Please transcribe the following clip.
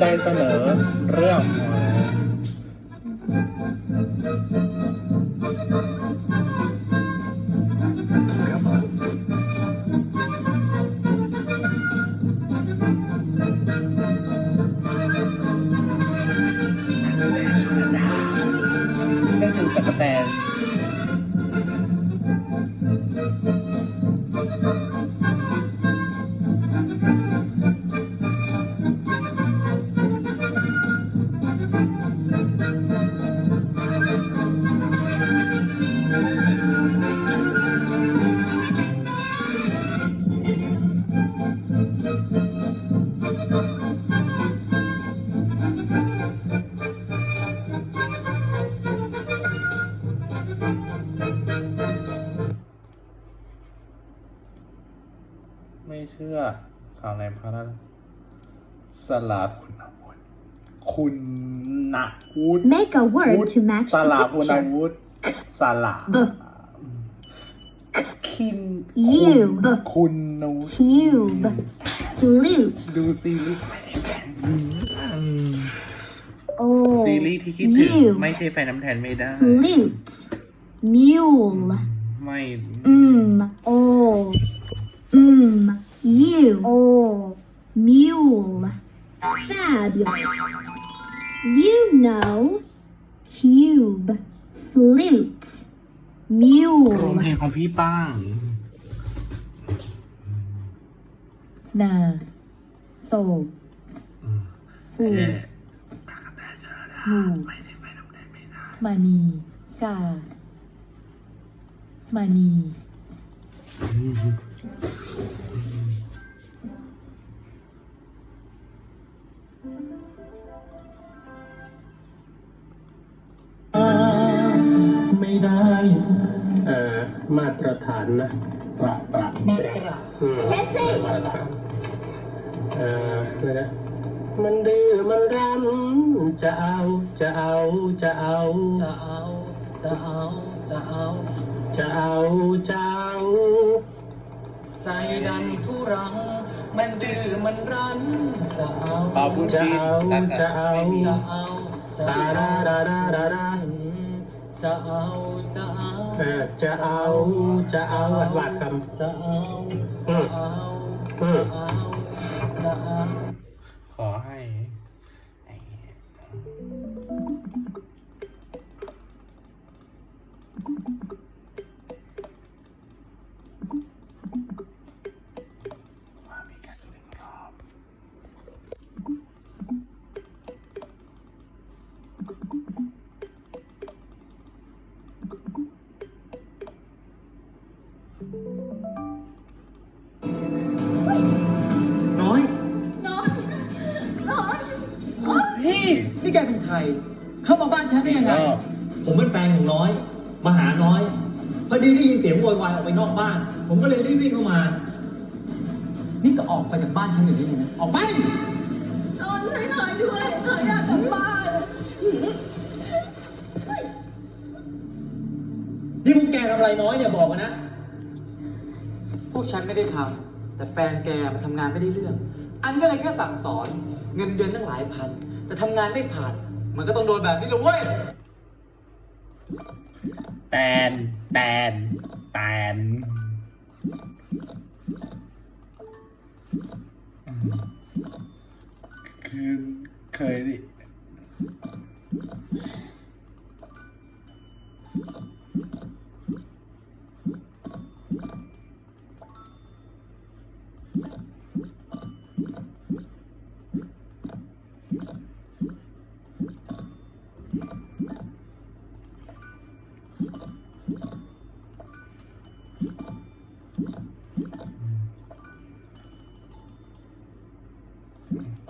ใจเสนอเรื่องนึกถึงตะกะแตน ไม่เชื่อข่าวในพระราชสลาคุณวุฒิคุณนวุฒิ Make a word to match ส the ลาคุณ picture. วุฒิสลา B คิน You คุณคุณนวุฒิ Cube. Flute. ดูซีรีส์ Oh. ซีรีส์ที่คิดถึง You. ไม่ใช่แฟนน้ำแทนไม่ได้ Flute. Mule. ไม่ Mm. Oh. Mm. You. Oh. Mule. Fabulous. You know. Cube. Flute. โรง Mule. เพลงของพี่ป้าง นาโศกเอ๊ะหมู่ไม่ใช่แฟนน้ำแทนไม่ได้มานี กา มานีไม่ ได้ เอ่อมาตรฐานนะประประอืมมาตรฐานเอ่ออะไรนะมันดื้อมันรั้นจะเอาจะเอาจะเอา จะเอา จะเอา จะเอา จะเอาจะเอา ใจดันทุรัง มันดื้อมันรั้น จะเอาปาบุญจะจีเอานักจะเอาไม่มีจะเอา จะดาเอาดาดาดาดาดา จะเอาจะเอาเออจะเอาจะเอาหวาดคำจะเอาจะเอาจะเอาจะเอาขอให้ไใคร เข้ามาบ้านฉันได้ยังไงรอบผมเป็นแฟนของน้อย มาหาน้อยพอดีได้ยินเสียงโวยวายออกไปนอกบ้าน ผมก็เลยรีบวิ่งเข้ามา นี่ก็ออกไปจากบ้านฉันอยู่นี่เลยนะ ออกไปนอนให้หน่อยด้วยหน่อยอยากกลับบ้านนี่พวกแกทำอะไรน้อยเนี่ยบอกมานะ พวกฉันไม่ได้ทำแต่แฟนแกมันทำงานไม่ได้เรื่อง อันก็เลยแค่สั่งสอน เงินเดือนตั้งหลายพัน แต่ทำงานไม่ผ่าน มันก็ต้องโดนแบบนี้เลยเว้ย แตน แตน แตน คือเคยดิ Thuấn.